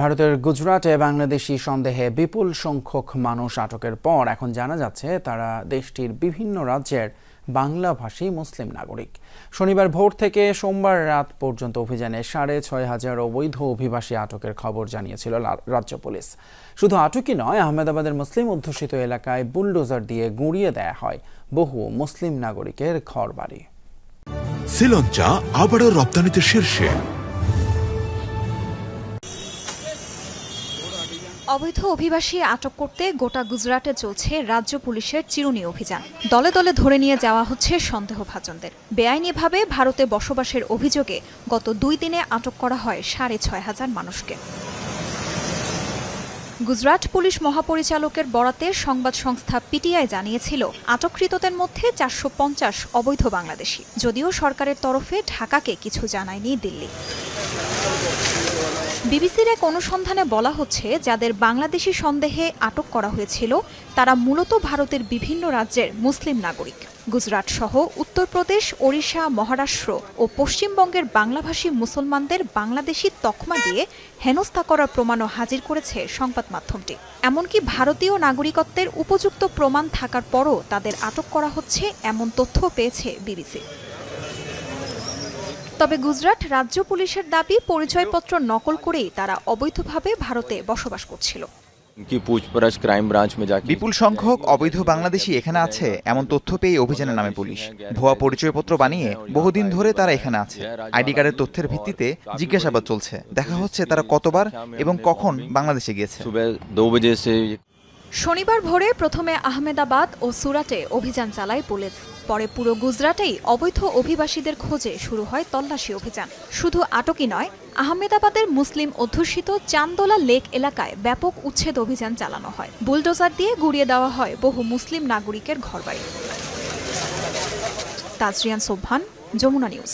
ভারতের গুজরাটে বাংলাদেশি সন্দেহে বিপুল সংখ্যক মানুষ আটকের পর এখন জানা যাচ্ছে তারা দেশটির বিভিন্ন রাজ্যের বাংলাভাষী মুসলিম নাগরিক। শনিবার ভোর থেকে সোমবার রাত পর্যন্ত অভিযানে সাড়ে ছয় হাজার অবৈধ অভিবাসী আটকের খবর জানিয়েছিল রাজ্য পুলিশ। শুধু আটকই নয়, আহমেদাবাদের মুসলিম অধ্যুষিত এলাকায় বুলডোজার দিয়ে গুঁড়িয়ে দেয়া হয় বহু মুসলিম নাগরিকের ঘরবাড়ি। শ্রীলঞ্চা আবারও রপ্তানিতে শীর্ষে। অবৈধ অভিবাসী আটক করতে গোটা গুজরাটে চলছে রাজ্য পুলিশের চিরুনি অভিযান। দলে দলে ধরে নিয়ে যাওয়া হচ্ছে সন্দেহভাজনদের। বেআইনিভাবে ভারতে বসবাসের অভিযোগে গত দুই দিনে আটক করা হয় সাড়ে ছয় হাজার মানুষকে। গুজরাট পুলিশ মহাপরিচালকের বরাতে সংবাদ সংস্থা পিটিআই জানিয়েছিল, আটককৃতদের মধ্যে চারশো পঞ্চাশ অবৈধ বাংলাদেশি। যদিও সরকারের তরফে ঢাকাকে কিছু জানায়নি দিল্লি। বিবিসির এক অনুসন্ধানে বলা হচ্ছে, যাদের বাংলাদেশি সন্দেহে আটক করা হয়েছিল, তারা মূলত ভারতের বিভিন্ন রাজ্যের মুসলিম নাগরিক। গুজরাট সহ উত্তরপ্রদেশ, ওড়িশা, মহারাষ্ট্র ও পশ্চিমবঙ্গের বাংলাভাষী মুসলমানদের বাংলাদেশি তকমা দিয়ে হেনস্থা করার প্রমাণও হাজির করেছে সংবাদ মাধ্যমটি। এমনকি ভারতীয় নাগরিকত্বের উপযুক্ত প্রমাণ থাকার পরও তাদের আটক করা হচ্ছে এমন তথ্য পেয়েছে বিবিসি। তবে গুজরাট রাজ্য পুলিশের দাবি পরিচয়পত্র নকল করেই তারা অবৈধভাবে ভারতে বসবাস করছিল। বিপুল সংখ্যক অবৈধ বাংলাদেশি এখানে আছে এমন তথ্য পেয়ে অভিযানের নামে পুলিশ। ভুয়া পরিচয়পত্র বানিয়ে বহুদিন ধরে তারা এখানে আছে। আইডি কার্ডের তথ্যের ভিত্তিতে জিজ্ঞাসাবাদ চলছে। দেখা হচ্ছে তারা কতবার এবং কখন বাংলাদেশে গিয়েছে। শনিবার ভোরে প্রথমে আহমেদাবাদ ও সুরাটে অভিযান চালায় পুলিশ। পরে পুরো গুজরাটেই অবৈধ অভিবাসীদের খোঁজে শুরু হয় তল্লাশি অভিযান। শুধু আটকই নয়, আহমেদাবাদের মুসলিম অধ্যুষিত চান্দোলা লেক এলাকায় ব্যাপক উচ্ছেদ অভিযান চালানো হয়। বুলডোজার দিয়ে গুড়িয়ে দেওয়া হয় বহু মুসলিম নাগরিকের ঘরবাড়ি। তাজরিয়ান সোবহান, যমুনা নিউজ।